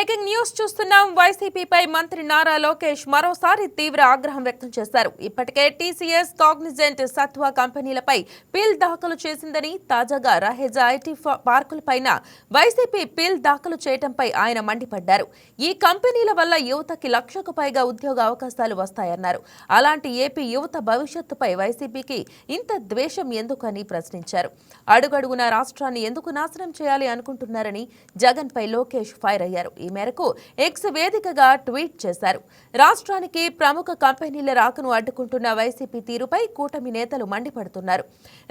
Breaking news చూస్తున్నాం. వైసీపీపై మంత్రి నారా లోకేష్ మరోసారి తీవ్ర ఆగ్రహం వ్యక్తం చేశారు. ఇప్పటికే టీసీఎస్ కాగ్నిజెంట్ సత్వా కంపెనీలపై పిల్ దాఖలు చేసిందని తాజాగా రహేజా ఐటీ పార్కులపైన వైసీపీ పిల్ దాఖలు చేయడంపై ఆయన మండిపడ్డారు. ఈ కంపెనీల వల్ల యువతకి లక్షకు పైగా ఉద్యోగ అవకాశాలు వస్తాయన్నారు. అలాంటి ఏపీ యువత భవిష్యత్తుపై వైసీపీకి ఇంత ద్వేషం ఎందుకని ప్రశ్నించారు. అడుగడుగున రాష్ట్రాన్ని ఎందుకు నాశనం చేయాలి అనుకుంటున్నారని జగన్పై లోకేష్ ఫైర్ అయ్యారు. ఈ మేరకు ఎక్స్ వేదికగా ట్వీట్ చేశారు. రాష్ట్రానికి ప్రముఖ కంపెనీల రాకను అడ్డుకుంటున్న వైసీపీ తీరుపై కూటమి నేతలు మండిపడుతున్నారు.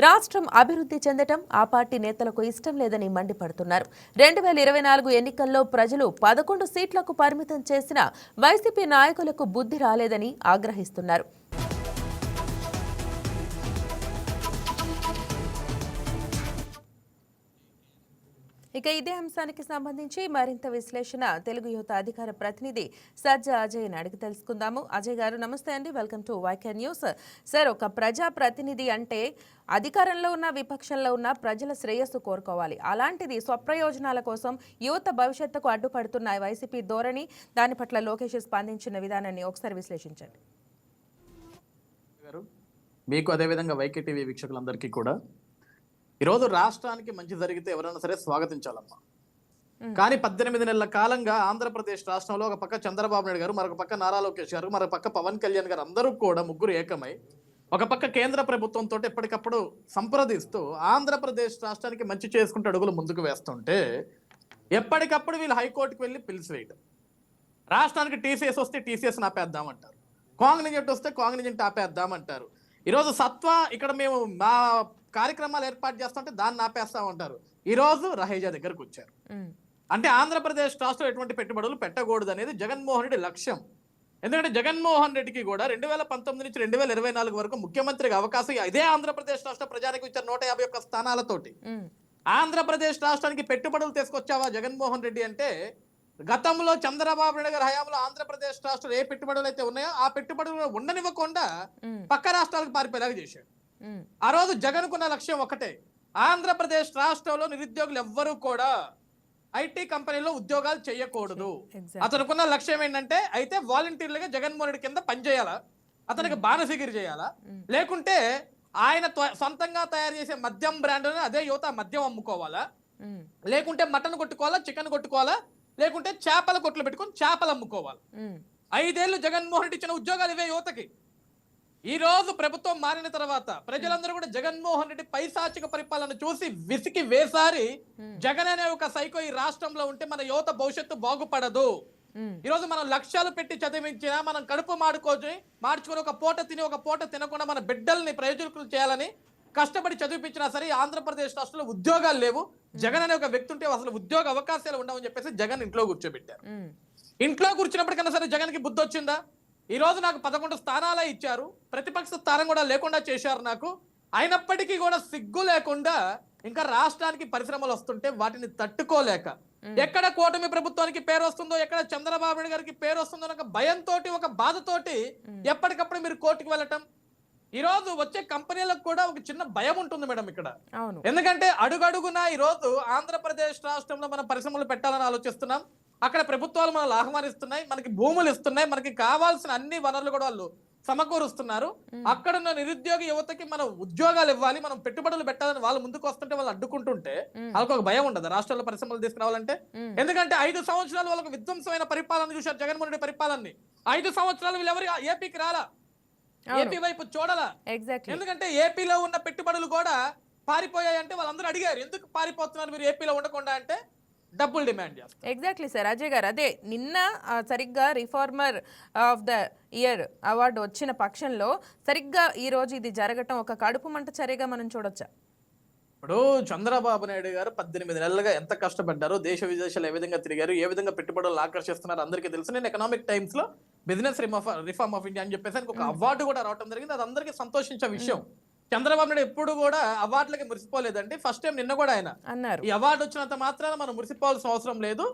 రాష్ట్రం అభివృద్ధి చెందటం ఆ పార్టీ నేతలకు ఇష్టం లేదని మండిపడుతున్నారు. రెండు వేల ఇరవై నాలుగు ఎన్నికల్లో ప్రజలు పదకొండు సీట్లకు పరిమితం చేసిన వైసీపీ నాయకులకు బుద్ధి రాలేదని ఆగ్రహిస్తున్నారు. ఇక ఇదే అంశానికి సంబంధించి మరింత విశ్లేషణ తెలుగు యువత అధికార ప్రతినిధి సజ్జ అజయ్ అడిగి తెలుసుకుందాము. అజయ్ గారు నమస్తే అండి. Welcome to YK news sir ఒక ప్రజా ప్రతినిధి అంటే అధికారంలో ఉన్న విపక్షంలో ఉన్న ప్రజల శ్రేయస్సు కోరుకోవాలి. అలాంటిది స్వప్రయోజనాల కోసం యువత భవిష్యత్తుకు అడ్డుపడుతున్న వైసీపీ ధోరణి దాని పట్ల లోకేష్ స్పందించిన విధానాన్ని ఒకసారి విశ్లేషించండి. మీకు అదేవిధంగా వైకే టీవీ వీక్షకులందరికీ కూడా ఈరోజు రాష్ట్రానికి మంచి జరిగితే ఎవరైనా సరే స్వాగతించాలమ్మా. కానీ పద్దెనిమిది నెలల కాలంగా ఆంధ్రప్రదేశ్ రాష్ట్రంలో ఒక పక్క చంద్రబాబు నాయుడు గారు మరొక పక్క నారా లోకేష్ గారు మరొక పక్క పవన్ కళ్యాణ్ గారు అందరూ కూడా ముగ్గురు ఏకమై ఒక పక్క కేంద్ర ప్రభుత్వంతో ఎప్పటికప్పుడు సంప్రదిస్తూ ఆంధ్రప్రదేశ్ రాష్ట్రానికి మంచి చేసుకుంటూ అడుగులు ముందుకు వేస్తుంటే ఎప్పటికప్పుడు వీళ్ళు హైకోర్టుకు వెళ్ళి పిలిచి వేయడం రాష్ట్రానికి టీసీఎస్ వస్తే టీసీఎస్ ఆపేద్దామంటారు. కాంగ్నిజెంట్ వస్తే కాంగ్నిజెంట్ ఆపేద్దామంటారు. ఈరోజు సత్వ ఇక్కడ మేము మా కార్యక్రమాలు ఏర్పాటు చేస్తుంటే దాన్ని ఆపేస్తామంటారు. ఈరోజు రహేజా దగ్గరకు వచ్చారు. అంటే ఆంధ్రప్రదేశ్ రాష్ట్రం ఎటువంటి పెట్టుబడులు పెట్టకూడదు అనేది జగన్మోహన్ రెడ్డి లక్ష్యం. ఎందుకంటే జగన్మోహన్ రెడ్డికి కూడా రెండు వేల పంతొమ్మిది నుంచి రెండు వేల ఇరవై నాలుగు వరకు ముఖ్యమంత్రిగా అవకాశం ఇదే ఆంధ్రప్రదేశ్ రాష్ట్ర ప్రజానికి ఇచ్చారు నూట యాభై ఒక్క స్థానాలతోటి. ఆంధ్రప్రదేశ్ రాష్ట్రానికి పెట్టుబడులు తీసుకొచ్చావా జగన్మోహన్ రెడ్డి అంటే గతంలో చంద్రబాబు నాయుడు గారి హయాంలో ఆంధ్రప్రదేశ్ రాష్ట్రం ఏ పెట్టుబడులు అయితే ఉన్నాయో ఆ పెట్టుబడులు ఉండనివ్వకుండా పక్క రాష్ట్రాలకు పారిపోయేలాగా చేశాడు. ఆ రోజు జగన్కున్న లక్ష్యం ఒకటే ఆంధ్రప్రదేశ్ రాష్ట్రంలో నిరుద్యోగులు ఎవ్వరూ కూడా ఐటీ కంపెనీలో ఉద్యోగాలు చేయకూడదు. అతనుకున్న లక్ష్యం ఏంటంటే అయితే వాలంటీర్లుగా జగన్మోహన్ రెడ్డి కింద పనిచేయాలా? అతనికి బాణసిగిరి చేయాలా. లేకుంటే ఆయన సొంతంగా తయారు చేసే మద్యం బ్రాండ్ని అదే యువత మద్యం అమ్ముకోవాలా? లేకుంటే మటన్ కొట్టుకోవాలా చికెన్ కొట్టుకోవాలా? లేకుంటే చేపల కొట్లు పెట్టుకొని చేపలు అమ్ముకోవాలి? ఐదేళ్ళు జగన్మోహన్ రెడ్డి ఇచ్చిన ఉద్యోగాలు ఇవే యువతకి. ఈ రోజు ప్రభుత్వం మారిన తర్వాత ప్రజలందరూ కూడా జగన్మోహన్ రెడ్డి పైశాచిక పరిపాలన చూసి విసికి వేసారి Hmm. జగన్ అనే ఒక సైకో ఈ రాష్ట్రంలో ఉంటే మన యువత భవిష్యత్తు బాగుపడదు. ఉమ్, ఈ రోజు మనం లక్ష్యాలు పెట్టి చదివించినా మనం కడుపు మాడుకోని మార్చుకొని ఒక పూట తిని ఒక పూట తినకుండా మన బిడ్డల్ని ప్రయోజకులు చేయాలని కష్టపడి చదివిపించినా సరే ఆంధ్రప్రదేశ్ రాష్ట్రంలో ఉద్యోగాలు లేవు. జగన్ అనే ఒక వ్యక్తి ఉంటే అసలు ఉద్యోగ అవకాశాలు ఉండవని చెప్పేసి జగన్ ఇంట్లో కూర్చోబెట్టారు. ఇంట్లో కూర్చున్నప్పటికన్నా సరే జగన్కి బుద్ధి వచ్చిందా ఈ రోజు నాకు పదకొండు స్థానాలే ఇచ్చారు. ప్రతిపక్ష స్థానం కూడా లేకుండా చేశారు నాకు. అయినప్పటికీ కూడా సిగ్గు లేకుండా ఇంకా రాష్ట్రానికి పరిశ్రమలు వస్తుంటే వాటిని తట్టుకోలేక. ఎక్కడ కూటమి ప్రభుత్వానికి పేరు వస్తుందో ఎక్కడ చంద్రబాబు నాయుడు గారికి పేరు వస్తుందో ఒక భయంతో ఒక బాధతోటి ఎప్పటికప్పుడు మీరు కోర్టుకు వెళ్ళటం. ఈ రోజు వచ్చే కంపెనీలకు కూడా ఒక చిన్న భయం ఉంటుంది మేడం ఇక్కడ. ఎందుకంటే అడుగడుగునా ఈ రోజు ఆంధ్రప్రదేశ్ రాష్ట్రంలో మనం పరిశ్రమలు పెట్టాలని ఆలోచిస్తున్నాం. అక్కడ ప్రభుత్వాలు మనల్ని ఆహ్వానిస్తున్నాయి మనకి భూములు ఇస్తున్నాయి మనకి కావాల్సిన అన్ని వనరులు కూడా వాళ్ళు సమకూరుస్తున్నారు. అక్కడ ఉన్న నిరుద్యోగ యువతకి మనం ఉద్యోగాలు ఇవ్వాలి మనం పెట్టుబడులు పెట్టాలని వాళ్ళు ముందుకు వస్తుంటే వాళ్ళు అడ్డుకుంటుంటే వాళ్ళకి ఒక భయం ఉండదు. రాష్ట్రంలో పరిశ్రమలు తీసుకురావాలంటే ఎందుకంటే ఐదు సంవత్సరాలు వాళ్ళకి విధ్వంసమైన పరిపాలన చూశారు జగన్మోహన్ రెడ్డి పరిపాలనని. ఐదు సంవత్సరాలు వీళ్ళెవరు ఏపీకి రాలా. ఏపీ వైపు చూడాలా? ఎందుకంటే ఏపీలో ఉన్న పెట్టుబడులు కూడా పారిపోయాయి అంటే వాళ్ళందరూ అడిగారు ఎందుకు పారిపోతున్నారు మీరు ఏపీలో ఉండకుండా? అంటే డబ్బులు డిమాండ్ చేస్తారు. ఎగ్జాక్ట్లీ సార్ అజయ్ గారు అదే నిన్న సరిగ్గా reformer of the year award వచ్చిన పక్షంలో సరిగ్గా ఈ రోజు ఇది జరగటం ఒక కడుపు మంట చర్యగా మనం చూడొచ్చా? ఇప్పుడు చంద్రబాబు నాయుడు గారు పద్దెనిమిది నెలలుగా ఎంత కష్టపడ్డారో దేశ విదేశాలు ఏ విధంగా తిరిగారు ఏ విధంగా పెట్టుబడులు ఆకర్షిస్తున్నారు అందరికీ తెలుసు. నేను ఎకనామిక్ టైమ్స్లో బిజినెస్ రిఫార్మ్ ఆఫ్ ఇండియా అని చెప్పేసి ఒక అవార్డు కూడా రావడం జరిగింది. అది అందరికీ సంతోషించే విషయం. చంద్రబాబు నాయుడు ఎప్పుడు కూడా అవార్డులకి మురిసిపోలేదండి. ఫస్ట్ టైం నిన్న కూడా ఆయన. అన్నారు. ఈ అవార్డు వచ్చినంత మాత్రాన మనం మురిసిపోవాల్సిన అవసరం లేదు.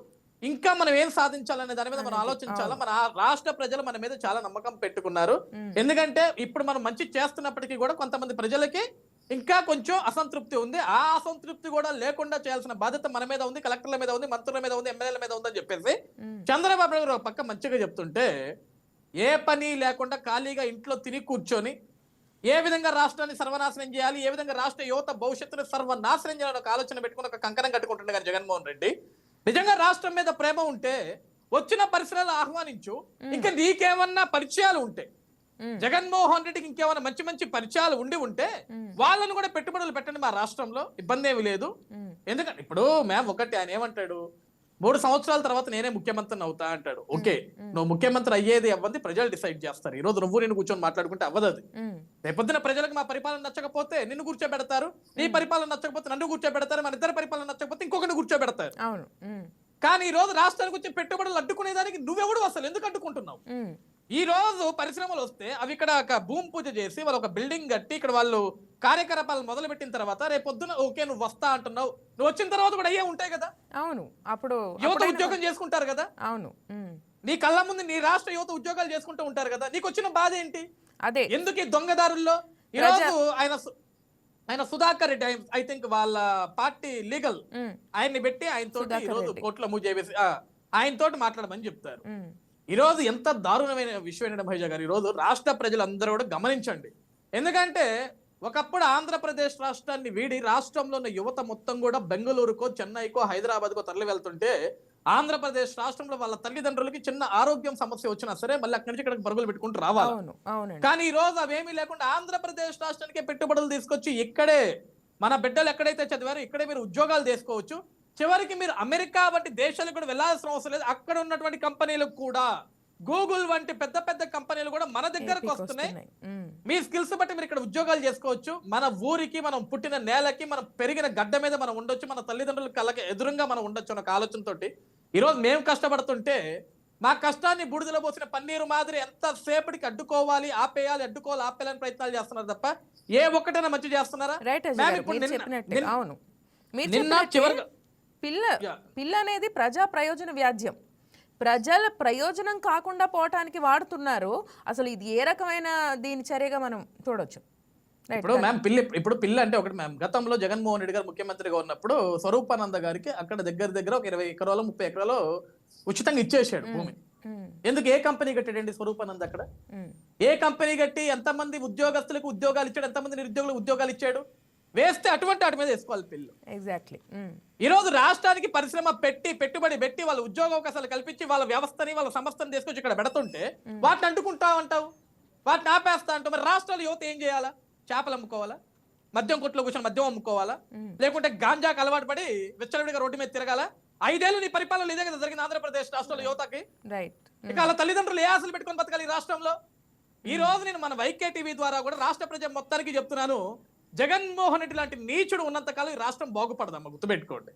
ఇంకా మనం ఏం సాధించాలనే దాని మీద మనం ఆలోచించాలా? మన ఆ రాష్ట్ర ప్రజలు మన మీద చాలా నమ్మకం పెట్టుకున్నారు. ఎందుకంటే ఇప్పుడు మనం మంచి చేస్తున్నప్పటికీ కూడా కొంతమంది ప్రజలకి ఇంకా కొంచెం అసంతృప్తి ఉంది. ఆ అసంతృప్తి కూడా లేకుండా చేయాల్సిన బాధ్యత మన మీద ఉంది కలెక్టర్ల మీద ఉంది మంత్రుల మీద ఉంది ఎమ్మెల్యేల మీద ఉంది అని చెప్పేసి చంద్రబాబు నాయుడు పక్క మంచిగా చెప్తుంటే ఏ పని లేకుండా ఖాళీగా ఇంట్లో తిని కూర్చొని ఏ విధంగా రాష్ట్రాన్ని సర్వనాశనం చేయాలి? ఏ విధంగా రాష్ట్ర యువత భవిష్యత్తును సర్వనాశనం చేయాలని ఒక ఆలోచన పెట్టుకుని ఒక కంకణం కట్టుకుంటుండే కానీ జగన్మోహన్ రెడ్డి. నిజంగా రాష్ట్రం మీద ప్రేమ ఉంటే వచ్చిన పరిశ్రమలు ఆహ్వానించు. ఇంకా నీకేమన్నా పరిచయాలు ఉంటే జగన్మోహన్ రెడ్డికి ఇంకేమైనా మంచి మంచి పరిచయాలు ఉండి ఉంటే వాళ్ళను కూడా పెట్టుబడులు పెట్టండి మా రాష్ట్రంలో. ఇబ్బంది ఏమి లేదు ఎందుకంటే ఇప్పుడు మ్యామ్ ఒకటి ఆయన ఏమంటాడు? మూడు సంవత్సరాల తర్వాత నేనే ముఖ్యమంత్రిని అవుతా అంటాడు. ఓకే నువ్వు ముఖ్యమంత్రి అయ్యేది అవ్వది ప్రజలు డిసైడ్ చేస్తారు. ఈ రోజు నువ్వు నేను కూర్చొని మాట్లాడుకుంటే అవ్వదు అది రేపొద్దున ప్రజలకు మా పరిపాలన నచ్చకపోతే నిన్ను కూర్చోబెడతారు నీ పరిపాలన నచ్చకపోతే నన్ను కూర్చోబెడతారు మన ఇద్దరు పరిపాలన నచ్చకపోతే ఇంకొకరిని కూర్చోబెడతారు. కానీ ఈ రోజు రాష్ట్రానికి వచ్చే పెట్టుబడులు అడ్డుకునేదానికి నువ్వెవడు అసలు? ఎందుకు అడ్డుకుంటున్నావు? ఈ రోజు పరిశ్రమలు వస్తే అవి ఇక్కడ ఒక భూమి పూజ చేసి వాళ్ళు ఒక బిల్డింగ్ కట్టి ఇక్కడ వాళ్ళు కార్యకలాపాలు మొదలు పెట్టిన తర్వాత రేపొద్దున ఓకే నువ్వు వస్తా అంటున్నావు. నువ్వు వచ్చిన తర్వాత కూడా అయ్యే ఉంటాయి కదా. అవును అప్పుడు యువత ఉద్యోగం చేసుకుంటారు కదా. అవును నీ కళ్ళ ముందు నీ రాష్ట్ర యువత ఉద్యోగాలు చేసుకుంటూ ఉంటారు కదా. నీకు వచ్చిన బాధ ఏంటి? అదే. ఎందుకు ఈ దొంగదారుల్లో? ఈ రోజు ఆయన ఆయన సుధాకర్ రెడ్డి ఐ థింక్ వాళ్ళ పార్టీ లీగల్ ఆయన్ని పెట్టి ఆయన తోటి ఈ రోజు. కోర్టులో మూవ్ చేసి ఆయన తోటి మాట్లాడమని చెప్తారు. ఉమ్, ఈ రోజు ఎంత దారుణమైన విషయం ఏంటంటే భైజా గారు ఈ రోజు రాష్ట్ర ప్రజలందరూ కూడా గమనించండి. ఎందుకంటే ఒకప్పుడు ఆంధ్రప్రదేశ్ రాష్ట్రాన్ని వీడి రాష్ట్రంలో ఉన్న యువత మొత్తం కూడా బెంగళూరుకో చెన్నైకో హైదరాబాద్కో తరలి వెళ్తుంటే ఆంధ్రప్రదేశ్ రాష్ట్రంలో వాళ్ళ తల్లిదండ్రులకి చిన్న ఆరోగ్యం సమస్య వచ్చినా సరే మళ్ళీ అక్కడి నుంచి ఇక్కడికి పరుగులు పెట్టుకుంటూ రావాలి. కానీ ఈ రోజు అవేమీ లేకుండా ఆంధ్రప్రదేశ్ రాష్ట్రానికే పెట్టుబడులు తీసుకొచ్చి ఇక్కడే మన బిడ్డలు ఎక్కడైతే చదివారో ఇక్కడే మీరు ఉద్యోగాలు చేసుకోవచ్చు. చివరికి మీరు అమెరికా వంటి దేశాలకు కూడా వెళ్ళాల్సిన అవసరం లేదు. అక్కడ ఉన్నటువంటి కంపెనీలకు కూడా గూగుల్ వంటి పెద్ద పెద్ద కంపెనీలు కూడా మన దగ్గరకు వస్తున్నాయి. మీ స్కిల్స్ బట్టి మీరు ఇక్కడ ఉద్యోగాలు చేసుకోవచ్చు. మన ఊరికి మనం పుట్టిన నేలకి మనం పెరిగిన గడ్డ మీద మనం ఉండొచ్చు. మన తల్లిదండ్రుల కళ్ళకి ఎదురుగా మనం ఉండొచ్చు అన్న ఆలోచనతోటి. ఈరోజు మేము కష్టపడుతుంటే మా కష్టాన్ని బూడిదలో పోసిన పన్నీరు మాదిరి ఎంత సేపటికి అడ్డుకోవాలి ఆపేయాలి అడ్డుకోవాలి ఆపేయాలని ప్రయత్నాలు చేస్తున్నారు తప్ప ఏ ఒక్కటైనా మంచి చేస్తున్నారా? నిన్న- చివరిగా పిల్ల. పిల్ల అనేది ప్రజా ప్రయోజన వ్యాజ్యం. ప్రజల ప్రయోజనం కాకుండా పోవటానికి వాడుతున్నారు. అసలు ఇది ఏ రకమైన దీని చర్యగా మనం చూడొచ్చు? ఇప్పుడు మ్యామ్ పిల్లి ఇప్పుడు పిల్ల అంటే ఒకటి మ్యామ్ గతంలో జగన్మోహన్ రెడ్డి గారు ముఖ్యమంత్రిగా ఉన్నప్పుడు స్వరూపానంద గారికి అక్కడ దగ్గర దగ్గర ఒక ఇరవై ఎకరాలు ముప్పై ఎకరాలు ఉచితంగా ఇచ్చేసాడు భూమి. ఎందుకు ఏ కంపెనీ కట్టాడండి స్వరూపానంద్ అక్కడ? ఏ కంపెనీ కట్టి ఎంతమంది ఉద్యోగస్తులకు ఉద్యోగాలు ఇచ్చాడు? ఎంతమంది నిరుద్యోగులకు ఉద్యోగాలు ఇచ్చాడు? వేస్తే అటువంటి వాటి మీద వేసుకోవాలి పిల్లు. ఎగ్జాక్ట్లీ ఉమ్, ఈ రోజు రాష్ట్రానికి పరిశ్రమ పెట్టి పెట్టుబడి పెట్టి వాళ్ళ ఉద్యోగ అవకాశాలు కల్పించి వాళ్ళ వ్యవస్థని వాళ్ళ సంస్థని తీసుకొచ్చి ఇక్కడ పెడుతుంటే వాటిని అంటుకుంటా అంటావు వాటిని ఆపేస్తా అంటావు. మరి రాష్ట్రాల యువత ఏం చేయాలా? చేపలు అమ్ముకోవాలా? మద్యం కొట్లో కూర్చొని మద్యం అమ్ముకోవాలా? మ్మ్. లేకుంటే గాంజాకు అలవాటు పడి విచ్చలవిడిగా రోడ్డు మీద తిరగాల? ఐదేళ్ళు నీ పరిపాలన ఇదే కదా జరిగింది ఆంధ్రప్రదేశ్ రాష్ట్రంలో యువతకి. రైట్ ఇక వాళ్ళ తల్లిదండ్రులు ఏ ఆశలు పెట్టుకొని బతకాలి ఈ రాష్ట్రంలో? ఈ రోజు నేను మన వైకే టీవీ ద్వారా కూడా రాష్ట్ర ప్రజ మొత్తానికి చెప్తున్నాను. జగన్మోహన్ రెడ్డి లాంటి నీచుడు ఉన్నంత కాలం ఈ రాష్ట్రం బాగుపడదమ్మా గుర్తుపెట్టుకోండి.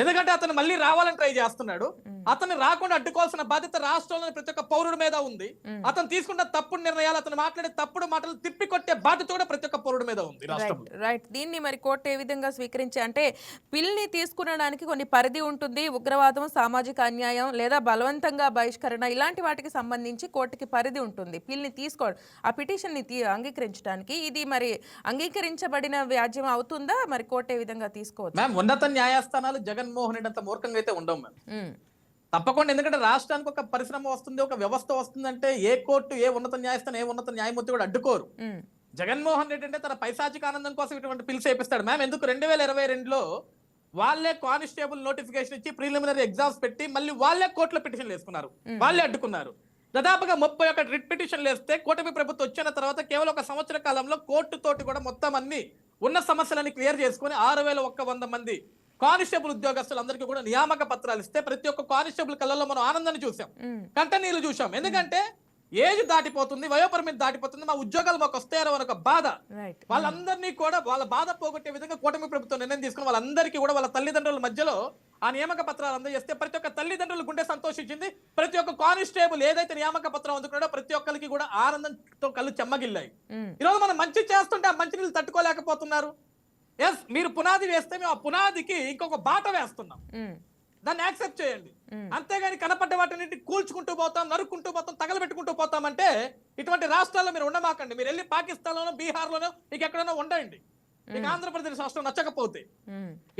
ఎందుకంటే అతను మళ్ళీ రావాలని ట్రై చేస్తున్నాడు. అతను రాకుండా అడ్డుకోవాల్సిన బాధ్యత రాష్ట్రంలోని ప్రతి ఒక్క పౌరుడి మీద ఉంది. అతను తీసుకున్న తప్పుడు నిర్ణయాలు అతను మాట్లాడే తప్పుడు మాటలు తిప్పి కొట్టే బాధ్యత కూడా ప్రతి ఒక్క పౌరుడి మీద ఉంది. రైట్ రైట్ దీన్ని మరి కోర్టు ఏ విధంగా స్వీకరించి అంటే పిల్ని తీసుకునడానికి కొన్ని పరిధి ఉంటుంది. ఉగ్రవాదం సామాజిక అన్యాయం లేదా బలవంతంగా బహిష్కరణ ఇలాంటి వాటికి సంబంధించి కోర్టుకి పరిధి ఉంటుంది. పిల్ని తీసుకో ఆ పిటిషన్ని అంగీకరించడానికి ఇది మరి అంగీకరించబడిన వ్యాజ్యం అవుతుందా? మరి కోర్టు ఏ విధంగా తీసుకోవచ్చు? మ్యామ్ ఉన్నత న్యాయస్థానాలు జగన్మోహన్ రెడ్డి అంత మూర్ఖంగా అయితే ఉండవు మ్యామ్ తప్పకుండా ఎందుకంటే రాష్ట్రానికి ఒక పరిశ్రమ వస్తుంది ఒక వ్యవస్థ వస్తుందంటే ఏ కోర్టు ఏ ఉన్నత న్యాయస్థానం ఏ ఉన్నత న్యాయమూర్తి కూడా అడ్డుకోరు. జగన్మోహన్ రెడ్డి అంటే తన పైశాచిక ఆనందం కోసం ఇటువంటి పిలిచి చేపిస్తాడు మ్యామ్ ఎందుకు రెండు వేల ఇరవై రెండులో వాళ్ళే కానిస్టేబుల్ నోటిఫికేషన్ ఇచ్చి ప్రిలిమినరీ ఎగ్జామ్స్ పెట్టి మళ్ళీ వాళ్ళే కోర్టులో పిటిషన్లు వేసుకున్నారు. వాళ్ళే అడ్డుకున్నారు. దాదాపుగా ముప్పై ఒక రిట్ పిటిషన్లు వేస్తే కూటమి ప్రభుత్వం వచ్చిన తర్వాత కేవలం ఒక సంవత్సర కాలంలో కోర్టు తోటి కూడా మొత్తం అన్ని ఉన్న సమస్యలన్నీ క్లియర్ చేసుకుని ఆరు వేల ఒక్క వంద మంది కానిస్టేబుల్ ఉద్యోగస్తులందరికీ కూడా నియామక పత్రాలు ఇస్తే ప్రతి ఒక్క కానిస్టేబుల్ కళ్ళలో మనం ఆనందాన్ని చూసాం. కంటనీలు చూసాం ఎందుకంటే ఏజ్ దాటిపోతుంది వయోపరిమితి దాటిపోతుంది మా ఉద్యోగాలు మాకు వస్తాయో అని ఒక బాధ. వాళ్ళందరినీ కూడా వాళ్ళ బాధ పోగొట్టే విధంగా కూటమి ప్రభుత్వం నిర్ణయం తీసుకుని వాళ్ళందరికీ కూడా వాళ్ళ తల్లిదండ్రుల మధ్యలో ఆ నియామక పత్రాలు అందజేస్తే ప్రతి ఒక్క తల్లిదండ్రులు గుండె సంతోషించింది. ప్రతి ఒక్క కానిస్టేబుల్ ఏదైతే నియామక పత్రం అందుకున్నాడో ప్రతి ఒక్కరికి కూడా ఆనందంతో కళ్ళు చెమ్మగిల్లాయి. ఈరోజు మనం మంచి చేస్తుంటే ఆ మంచి నీళ్ళు తట్టుకోలేకపోతున్నారు. ఎస్ మీరు పునాది వేస్తే మేము ఆ పునాదికి ఇంకొక బాట వేస్తున్నాం. ఉమ్, దాన్ని యాక్సెప్ట్ చేయండి. మ్మ్. అంతేగాని కనపడ్డ వాటిని కూల్చుకుంటూ పోతాం నరుక్కుంటూ పోతాం తగలబెట్టుకుంటూ పోతామంటే ఇటువంటి రాష్ట్రాల్లో మీరు ఉండమాకండి. మీరు వెళ్ళి పాకిస్తాన్లోనో బీహార్లోనో మీకు ఎక్కడైనా ఉండండి. మీకు ఆంధ్రప్రదేశ్ రాష్ట్రం నచ్చకపోతే.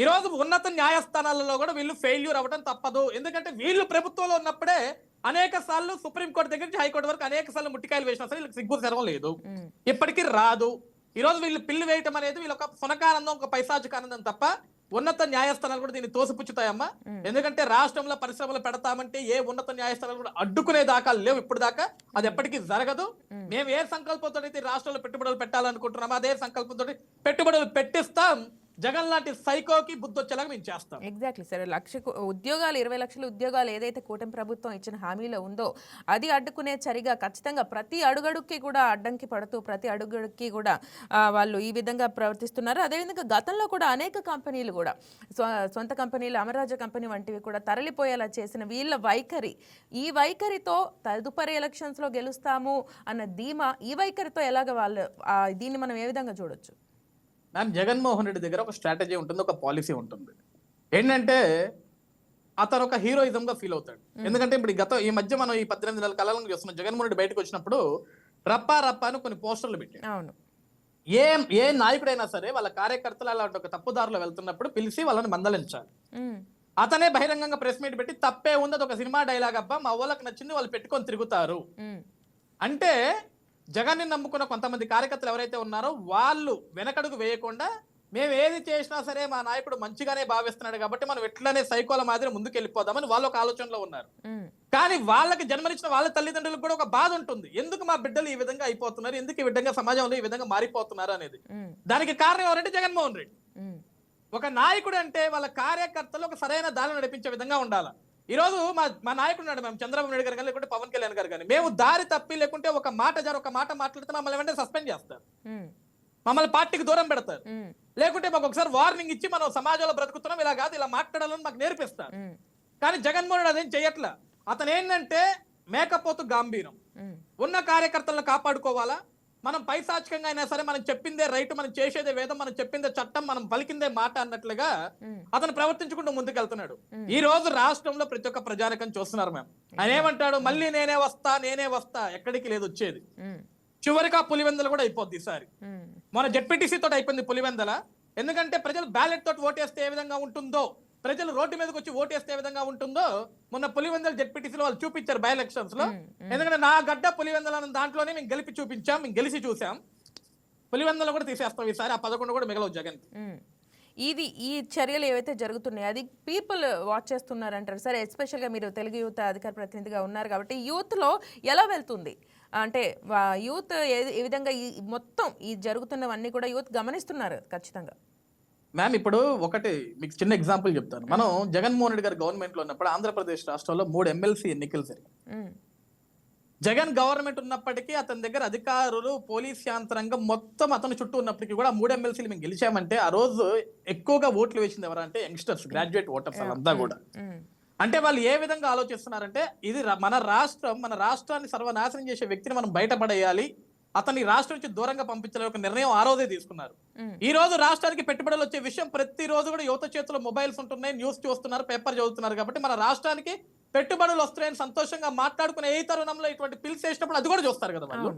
ఈ రోజు ఉన్నత న్యాయస్థానాలలో కూడా వీళ్ళు ఫెయిల్యూర్ అవ్వడం తప్పదు. ఎందుకంటే వీళ్ళు ప్రభుత్వంలో ఉన్నప్పుడే అనేక సార్లు సుప్రీంకోర్టు దగ్గర నుంచి హైకోర్టు వరకు అనేక సార్లు ముట్టికాయలు వేసినా సరే వీళ్ళకి సిగ్గు తెరవం లేదు. ఇప్పటికీ రాదు. ఈ రోజు వీళ్ళు పిల్లి వేయటం అనేది వీళ్ళ ఒక సునకానందం ఒక పైశాచికానందం తప్ప ఉన్నత న్యాయస్థానాలు కూడా దీన్ని తోసిపుచ్చుతాయమ్మా. ఎందుకంటే రాష్ట్రంలో పరిశ్రమలు పెడతామంటే ఏ ఉన్నత న్యాయస్థానాలు కూడా అడ్డుకునే దాకా లేవు ఇప్పుడు దాకా అది ఎప్పటికీ జరగదు. మేము. ఏ సంకల్పంతో అయితే రాష్ట్రంలో పెట్టుబడులు పెట్టాలనుకుంటున్నామో అదే సంకల్పంతో పెట్టుబడులు పెట్టిస్తాం. జగన్ లాంటి సైకోకి బుద్ధొచ్చేలాగా మేము చేస్తాం. ఎగ్జాక్ట్లీ సరే లక్ష ఉద్యోగాలు ఇరవై లక్షల ఉద్యోగాలు ఏదైతే కూటమి ప్రభుత్వం ఇచ్చిన హామీలో ఉందో అది అడ్డుకునే చరిగా ఖచ్చితంగా ప్రతి అడుగడుక్కి కూడా అడ్డంకి పడుతూ ప్రతి అడుగడుక్కి కూడా వాళ్ళు ఈ విధంగా ప్రవర్తిస్తున్నారు. అదేవిధంగా గతంలో కూడా అనేక కంపెనీలు కూడా సొంత కంపెనీలు అమరాజ కంపెనీ వంటివి కూడా తరలిపోయేలా చేసిన వీళ్ళ వైఖరి ఈ వైఖరితో తదుపరి ఎలక్షన్స్లో గెలుస్తాము అన్న ధీమా ఈ వైఖరితో ఎలాగ వాళ్ళు దీన్ని మనం ఏ విధంగా చూడొచ్చు? మ్యామ్ జగన్మోహన్ రెడ్డి దగ్గర ఒక స్ట్రాటజీ ఉంటుంది ఒక పాలసీ ఉంటుంది. ఏంటంటే అతను ఒక హీరోయిజం గా ఫీల్ అవుతాడు. ఎందుకంటే ఇప్పుడు గత ఈ మధ్య మనం ఈ పద్దెనిమిది నెలల కాలంలో చూస్తున్నాం జగన్మోహన్ రెడ్డి బయటకు వచ్చినప్పుడు రప్పా రప్పా అని కొన్ని పోస్టర్లు పెట్టాడు. ఏ ఏ నాయకుడైనా సరే వాళ్ళ కార్యకర్తలు అలాంటి ఒక తప్పుదారిలో వెళ్తున్నప్పుడు పిలిచి వాళ్ళని మందలించాలి. అతనే బహిరంగంగా ప్రెస్ మీట్ పెట్టి తప్పే ఉంది అది ఒక సినిమా డైలాగ్ అబ్బా మా వాళ్ళకి నచ్చింది వాళ్ళు పెట్టుకొని తిరుగుతారు. అంటే జగన్ని నమ్ముకున్న కొంతమంది కార్యకర్తలు ఎవరైతే ఉన్నారో వాళ్ళు వెనకడుగు వేయకుండా మేము ఏది చేసినా సరే మా నాయకుడు మంచిగానే భావిస్తున్నాడు కాబట్టి మనం ఎట్లనే సైకోల మాదిరి ముందుకు వెళ్ళిపోదామని వాళ్ళు ఒక ఆలోచనలో ఉన్నారు. కానీ వాళ్ళకి జన్మనిచ్చిన వాళ్ళ తల్లిదండ్రులకు కూడా ఒక బాధ ఉంటుంది. ఎందుకు మా బిడ్డలు ఈ విధంగా అయిపోతున్నారు? ఎందుకు ఈ విధంగా సమాజంలో ఈ విధంగా మారిపోతున్నారు అనేది. దానికి కారణం ఎవరంటే జగన్మోహన్ రెడ్డి. ఒక నాయకుడు అంటే వాళ్ళ కార్యకర్తలు ఒక సరైన దారి నడిపించే విధంగా ఉండాలి? ఈ రోజు మా మా నాయకుడు ఉన్నాడు మేము చంద్రబాబు నాయుడు గారు కానీ లేకుంటే పవన్ కళ్యాణ్ గారు కానీ. మేము దారి తప్పి లేకుంటే ఒక మాట జర ఒక మాట మాట్లాడితే మమ్మల్ని వెంటనే సస్పెండ్ చేస్తారు. మమ్మల్ని పార్టీకి దూరం పెడతారు. లేకుంటే మాకు ఒకసారి వార్నింగ్ ఇచ్చి మనం సమాజంలో బ్రతుకుతున్నాం ఇలా కాదు ఇలా మాట్లాడాలని మాకు నేర్పిస్తారు. కానీ జగన్మోహన్ రెడ్డి అదేం చెయ్యట్లా అతను ఏంటంటే మేకపోతు గాంభీరం ఉన్న కార్యకర్తలను కాపాడుకోవాలా? మనం పైశాచికంగా అయినా సరే మనం చెప్పిందే రైట్ మనం చేసేదే వేదం మనం చెప్పిందే చట్టం మనం పలికిందే మాట అన్నట్లుగా. అతను ప్రవర్తించుకుంటూ ముందుకెళ్తున్నాడు. ఈ రోజు రాష్ట్రంలో ప్రతి ఒక్క ప్రజానికం చూస్తున్నారు మేము ఆయన ఏమంటాడు? మళ్ళీ నేనే వస్తా నేనే వస్తా ఎక్కడికి లేదు వచ్చేది. చివరికి ఆ పులివెందలు కూడా అయిపోద్ది ఈసారి. మన జెడ్పీటీసీ తోటి అయిపోయింది పులివెందల. ఎందుకంటే ప్రజలు బ్యాలెట్ తోటి ఓటేస్తే ఏ విధంగా ఉంటుందో ప్రజలు రోడ్డు మీదకి వచ్చి ఓటేస్తే విధంగా ఉంటుందో? మొన్న పులివెందల జెడ్పీటీసీలో వాళ్ళు చూపించారు బై ఎలక్షన్స్లో. ఎందుకంటే నా గడ్డ పులివెందల దాంట్లోనే మేము గెలిపి చూపించాం మేము గెలిచి చూసాం. పులివెందల కూడా తీసేస్తాం ఈసారి ఆ పదకొండు కూడా మిగలవు జగన్. ఇది ఈ చర్యలు ఏవైతే జరుగుతున్నాయో అది పీపుల్ వాచ్ చేస్తున్నారంటారు. సరే ఎస్పెషల్గా మీరు తెలుగు యూత్ అధికార ప్రతినిధిగా ఉన్నారు కాబట్టి యూత్లో ఎలా వెళ్తుంది? అంటే యూత్ ఏ విధంగా ఈ మొత్తం ఈ జరుగుతున్నవన్నీ కూడా యూత్ గమనిస్తున్నారు ఖచ్చితంగా? మ్యామ్ ఇప్పుడు ఒకటి మీకు చిన్న ఎగ్జాంపుల్ చెప్తాను. మనం జగన్మోహన్ రెడ్డి గారు గవర్నమెంట్లో ఉన్నప్పుడు ఆంధ్రప్రదేశ్ రాష్ట్రంలో మూడు ఎమ్మెల్సీ ఎన్నికలు జరిగాయి. జగన్ గవర్నమెంట్ ఉన్నప్పటికీ అతని దగ్గర అధికారులు పోలీస్ యంత్రాంగం మొత్తం అతని చుట్టూ ఉన్నప్పటికీ కూడా మూడు ఎమ్మెల్సీలు మేము గెలిచామంటే ఆ రోజు ఎక్కువగా ఓట్లు వేసింది ఎవరంటే యంగ్స్టర్స్ గ్రాడ్యుయేట్ ఓటర్స్ వాళ్ళంతా కూడా. అంటే వాళ్ళు ఏ విధంగా ఆలోచిస్తున్నారంటే ఇది మన రాష్ట్రం మన రాష్ట్రాన్ని సర్వనాశనం చేసే వ్యక్తిని మనం బయటపడేయాలి అతన్ని రాష్ట్రం నుంచి దూరంగా పంపించాలని ఒక నిర్ణయం ఆ రోజే తీసుకున్నారు. ఈ రోజు రాష్ట్రానికి పెట్టుబడులు వచ్చే విషయం ప్రతి రోజు కూడా యువత చేతిలో మొబైల్స్ ఉంటున్నాయి న్యూస్ చూస్తున్నారు పేపర్ చదువుతున్నారు కాబట్టి మన రాష్ట్రానికి పెట్టుబడులు వస్తున్నాయని సంతోషంగా మాట్లాడుకునే ఏ తరుణంలో ఇటువంటి పిల్స్ వేసినప్పుడు అది కూడా చూస్తారు కదా వాళ్ళు.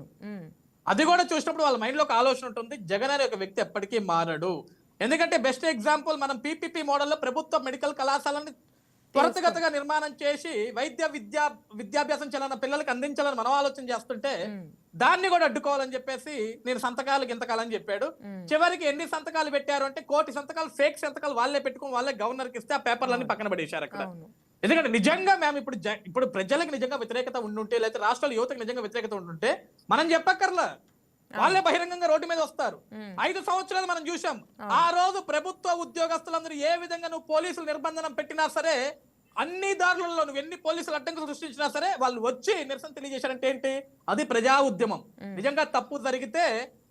అది కూడా చూసినప్పుడు వాళ్ళ మైండ్లో ఒక ఆలోచన ఉంటుంది జగన్ అనే ఒక వ్యక్తి ఎప్పటికీ మారడు. ఎందుకంటే బెస్ట్ ఎగ్జాంపుల్ మనం పీపీపీ మోడల్లో ప్రభుత్వ మెడికల్ కళాశాలని త్వరితగతిగా నిర్మాణం చేసి వైద్య విద్యా విద్యాభ్యాసం చేయాలన్న పిల్లలకి అందించాలని మనం ఆలోచన చేస్తుంటే దాన్ని కూడా అడ్డుకోవాలని చెప్పేసి నేను సంతకాలు గింతకాలని చెప్పాడు. చివరికి ఎన్ని సంతకాలు పెట్టారు అంటే కోటి సంతకాలు ఫేక్ సంతకాలు వాళ్ళే పెట్టుకుని వాళ్ళే గవర్నర్కి ఇస్తే ఆ పేపర్లన్నీ పక్కన పడేశారు అక్కడ. ఎందుకంటే నిజంగా మేము ఇప్పుడు ఇప్పుడు ప్రజలకు నిజంగా వ్యతిరేకత ఉండుంటే లేకపోతే రాష్ట్రాల యువతకు నిజంగా వ్యతిరేకత ఉండుంటే మనం చెప్పక్కర్లా. వాళ్ళే బహిరంగంగా రోడ్డు మీద వస్తారు. ఐదు సంవత్సరాలు మనం చూసాం ఆ రోజు ప్రభుత్వ ఉద్యోగస్తులందరూ ఏ విధంగా నువ్వు పోలీసులు నిర్బంధనం పెట్టినా సరే అన్ని దారులలో నువ్వు ఎన్ని పోలీసులు అడ్డంకులు సృష్టించినా సరే వాళ్ళు వచ్చి నిరసన తెలియజేశారంటే ఏంటి? అది ప్రజా ఉద్యమం. నిజంగా తప్పు జరిగితే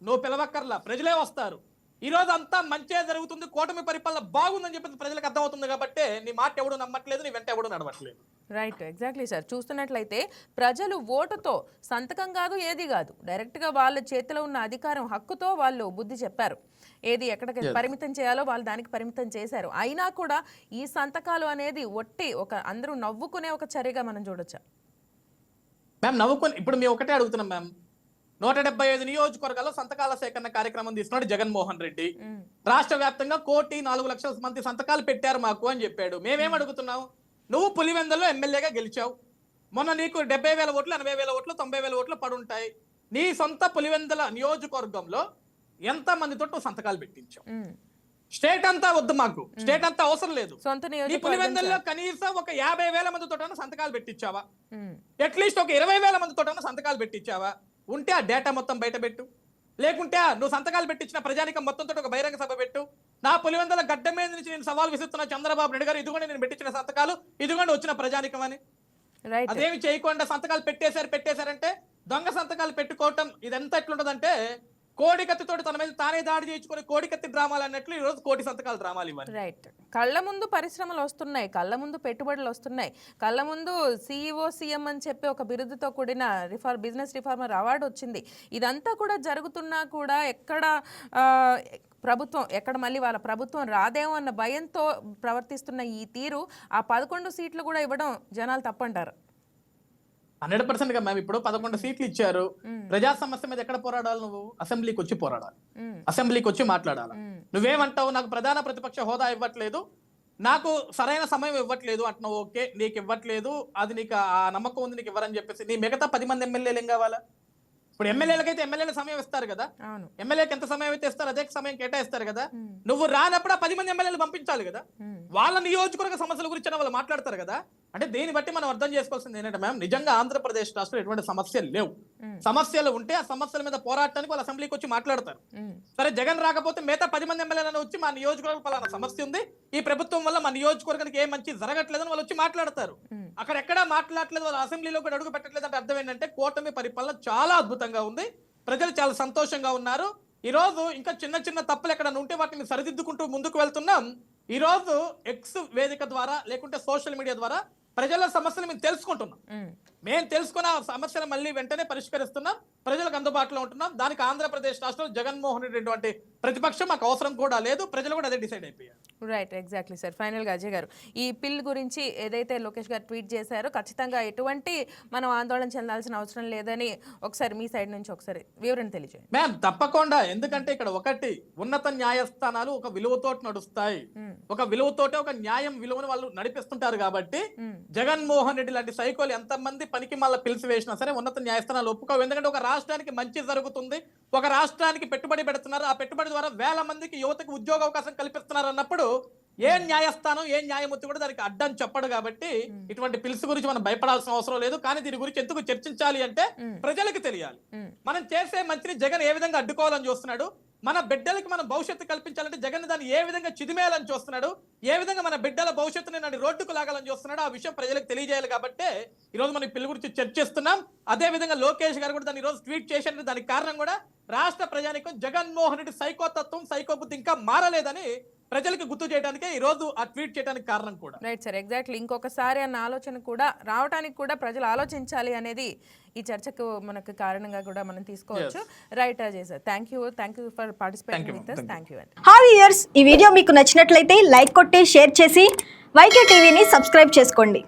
నువ్వు పిలవక్కర్లా. ప్రజలే వస్తారు. ఈ రోజు అంతా మంచే జరుగుతుంది. కూటమి పరిపాలన బాగుందని చెప్పి ప్రజలకు అర్థమవుతుంది కాబట్టి నీ మాట ఎవడు నమ్మట్లేదు నీ వెంట ఎవడు నడవట్లేదు. రైట్ ఎగ్జాక్ట్లీ సార్ చూస్తున్నట్లయితే ప్రజలు ఓటుతో సంతకం కాదు ఏది కాదు. డైరెక్ట్గా వాళ్ళ చేతిలో ఉన్న అధికారం హక్కుతో వాళ్ళు బుద్ధి చెప్పారు. ఏది ఎక్కడికి పరిమితం చేయాలో వాళ్ళు దానికి పరిమితం చేశారు. అయినా కూడా ఈ సంతకాలు అనేది ఒట్టి ఒక అందరూ నవ్వుకునే ఒక చర్యగా మనం చూడొచ్చా? మ్యామ్ నవ్వుకొని ఇప్పుడు మేము ఒకటే అడుగుతున్నాం మ్యామ్ నూట డెబ్బై ఐదు నియోజకవర్గాల్లో సంతకాల సేకరణ కార్యక్రమం తీసుకున్నాడు జగన్మోహన్ రెడ్డి. రాష్ట్ర వ్యాప్తంగా కోటి నాలుగు లక్షల మంది సంతకాలు పెట్టారు మాకు అని చెప్పాడు. మేమేం. అడుగుతున్నాం? నువ్వు పులివెందుల్లో ఎమ్మెల్యేగా గెలిచావు. మొన్న నీకు డెబ్బై వేల ఓట్లు ఎనభై వేల ఓట్లు తొంభై వేల ఓట్లు పడుంటాయి. నీ సొంత పులివెందుల నియోజకవర్గంలో ఎంత మందితో నువ్వు సంతకాలు పెట్టించావు ఉమ్. స్టేట్ అంతా వద్దు మాకు. స్టేట్ అంతా అవసరం లేదు. నియోజకవర్గం పులివెందుల్లో కనీసం ఒక యాభై వేల మందితో సంతకాలు పెట్టించావా? అట్లీస్ట్ ఒక ఇరవై వేల మందితో సంతకాలు పెట్టించావా? ఉంటే ఆ డేటా మొత్తం బయట పెట్టు. లేకుంటే నువ్వు సంతకాలు పెట్టించిన ప్రజానికం మొత్తంతో ఒక బహిరంగ సభ పెట్టు. నా పులివెందుల గడ్డ మీద నుంచి నేను సవాల్ విసురుతున్న చంద్రబాబు నాయుడు గారు ఇదిగోండి నేను పెట్టించిన సంతకాలు ఇదిగోండి వచ్చిన ప్రజానికం అని. అదేమి చేయకుండా సంతకాలు పెట్టేశారు పెట్టేశారంటే దొంగ సంతకాలు పెట్టుకోవటం ఇదంతా ఎట్లుంటదంటే కోడికత్తితోటి తన మీద తానే దాడి చేయించుకుని కోడికత్తి డ్రామాలు అన్నట్లు ఈరోజు కోటి సంతకాల డ్రామాలు ఇవ్వాలి రైట్ కళ్ళ ముందు పరిశ్రమలు వస్తున్నాయి కళ్ళ ముందు పెట్టుబడులు వస్తున్నాయి. కళ్ళ ముందు సిఇఓ సీఎం అని చెప్పి ఒక బిరుదుతో కూడిన రిఫార్ బిజినెస్ రిఫార్మర్ అవార్డు వచ్చింది. ఇదంతా కూడా జరుగుతున్నా కూడా ఎక్కడ ప్రభుత్వం ఎక్కడ మళ్ళీ వాళ్ళ ప్రభుత్వం రాదేమో అన్న భయంతో ప్రవర్తిస్తున్న ఈ తీరు ఆ పదకొండు సీట్లు కూడా ఇవ్వడం జనాలు తప్పంటారు. హండ్రెడ్ పర్సెంట్గా మ్యామ్ ఇప్పుడు పదకొండు సీట్లు ఇచ్చారు. ప్రజా సమస్య మీద ఎక్కడ పోరాడాలి నువ్వు? అసెంబ్లీకి వచ్చి పోరాడాలి. అసెంబ్లీకి వచ్చి మాట్లాడాలి. నువ్వేమంటావు? నాకు ప్రధాన ప్రతిపక్ష హోదా ఇవ్వట్లేదు. నాకు సరైన సమయం ఇవ్వట్లేదు అంటున్నావు. ఓకే నీకు ఇవ్వట్లేదు. అది నీకు ఆ నమ్మకం ఉంది నీకు ఇవ్వరని చెప్పేసి. నీ మిగతా పది మంది ఎమ్మెల్యేలు ఏం కావాలా? ఇప్పుడు ఎమ్మెల్యేలకైతే ఎమ్మెల్యేల సమయం ఇస్తారు కదా. ఎమ్మెల్యేకి ఎంత సమయం అయితే ఇస్తారు అదే సమయం కేటాయిస్తారు కదా. నువ్వు రానప్పుడు పది మంది ఎమ్మెల్యేలు పంపించాలి కదా. వాళ్ళ నియోజకవర్గ సమస్యల గురించి వాళ్ళు మాట్లాడతారు కదా. అంటే దీన్ని బట్టి మనం అర్థం చేసుకోవాల్సింది ఏంటంటే మ్యామ్ నిజంగా ఆంధ్రప్రదేశ్ రాష్ట్రంలో ఎటువంటి సమస్యలు లేవు. సమస్యలు ఉంటే ఆ సమస్యల మీద పోరాటానికి వాళ్ళు అసెంబ్లీకి వచ్చి మాట్లాడతారు. సరే జగన్ రాకపోతే మిగతా పది మంది ఎమ్మెల్యేలను వచ్చి మా నియోజకవర్గం పలానా సమస్య ఉంది. ఈ ప్రభుత్వం వల్ల మా నియోజకవర్గానికి ఏం మంచి జరగట్లేదని వాళ్ళు వచ్చి మాట్లాడతారు. అక్కడ ఎక్కడా మాట్లాడట్లేదు వాళ్ళు అసెంబ్లీలో కూడా అడుగు పెట్టట్లేదు అంటే అర్థం ఏంటంటే కూటమి పరిపాలన చాలా అద్భుతంగా ఉంది. ప్రజలు చాలా సంతోషంగా ఉన్నారు. ఈ రోజు ఇంకా చిన్న చిన్న తప్పులు ఎక్కడ ఉంటే వాటిని సరిదిద్దుకుంటూ ముందుకు వెళ్తున్నాం. ఈ రోజు ఎక్స్ వేదిక ద్వారా లేకుంటే సోషల్ మీడియా ద్వారా ప్రజల సమస్యలు మేము తెలుసుకుంటున్నాం. మేము తెలుసుకున్న సమస్యను మళ్ళీ వెంటనే పరిష్కరిస్తున్నాం. ప్రజలకు అందుబాటులో ఉంటున్నాం. దానికి ఆంధ్రప్రదేశ్ రాష్ట్రంలో జగన్మోహన్ రెడ్డి అటువంటి ప్రతిపక్షం మాకు అవసరం కూడా లేదు. ప్రజలు కూడా అదే డిసైడ్ అయిపోయారు. రైట్ ఎగ్జాక్ట్లీ సార్ ఫైనల్గా అజయ్ గారు ఈ పిల్ గురించి ఏదైతే లోకేష్ గారు ట్వీట్ చేశారో ఖచ్చితంగా ఎటువంటి మనం ఆందోళన చెందాల్సిన అవసరం లేదని ఒకసారి మీ సైడ్ నుంచి ఒకసారి వివరణ తెలియజేయండి. మ్యామ్ తప్పకుండా. ఎందుకంటే ఇక్కడ ఒకటి ఉన్నత న్యాయస్థానాలు ఒక విలువతో నడుస్తాయి. మ్మ్. ఒక విలువతోటే ఒక న్యాయం విలువను వాళ్ళు నడిపిస్తుంటారు కాబట్టి మ్మ్. జగన్మోహన్ రెడ్డి లాంటి సైకోలు ఎంతమంది పనికి మళ్ళీ పిలిచి వేసినా సరే ఉన్నత న్యాయస్థానాలు ఒప్పుకోవు. ఎందుకంటే ఒక రాష్ట్రానికి మంచి జరుగుతుంది. ఒక రాష్ట్రానికి పెట్టుబడి పెడుతున్నారు. ఆ పెట్టుబడి ద్వారా వేల మందికి యువతకు ఉద్యోగ అవకాశం కల్పిస్తున్నారు అన్నప్పుడు ఏ న్యాయస్థానం ఏ న్యాయమూర్తి కూడా దానికి అడ్డం చెప్పడు కాబట్టి ఇటువంటి పిలుసు గురించి మనం భయపడాల్సిన అవసరం లేదు. కానీ దీని గురించి ఎందుకు చర్చించాలి అంటే మ్మ్. ప్రజలకు తెలియాలి. మనం చేసే మంత్రి జగన్ ఏ విధంగా అడ్డుకోవాలని చూస్తున్నాడు? మన బిడ్డలకి మనం భవిష్యత్తు కల్పించాలంటే జగన్ దాన్ని ఏ విధంగా చిదిమేయాలని చూస్తున్నాడు? ఏ విధంగా మన బిడ్డల భవిష్యత్తుని నన్ను రోడ్డుకు లాగాలని చూస్తున్నాడు? ఆ విషయం ప్రజలకు తెలియజేయాలి కాబట్టి ఈ రోజు మనం ఈ పిల్ల గురించి చర్చిస్తున్నాం. అదే విధంగా లోకేష్ గారు కూడా దాన్ని ఈ రోజు ట్వీట్ చేశారు. దానికి కారణం కూడా రాష్ట్ర ప్రజానికం జగన్మోహన్ రెడ్డి సైకో తత్వం సైకో బుద్ధి ఇంకా మారలేదని ప్రజలకు గుర్తు చేయడానికే ఈ రోజు ఆ ట్వీట్ చేయడానికి కారణం కూడా. రైట్ సార్ ఎగ్జాక్ట్లీ ఇంకొకసారి అన్న ఆలోచన కూడా రావడానికి కూడా ప్రజలు ఆలోచించాలి అనేది ఈ చర్చకు మనకు కారణంగా కూడా మనం తీసుకోవచ్చు. Right Ajay sir thank you thank you for participating with us thank you అండి హాయ్ ఇయర్స్ ఈ వీడియో మీకు నచ్చినట్లయితే లైక్ కొట్టి షేర్ చేసి వైకే టీవీని సబ్స్క్రైబ్ చేసుకోండి.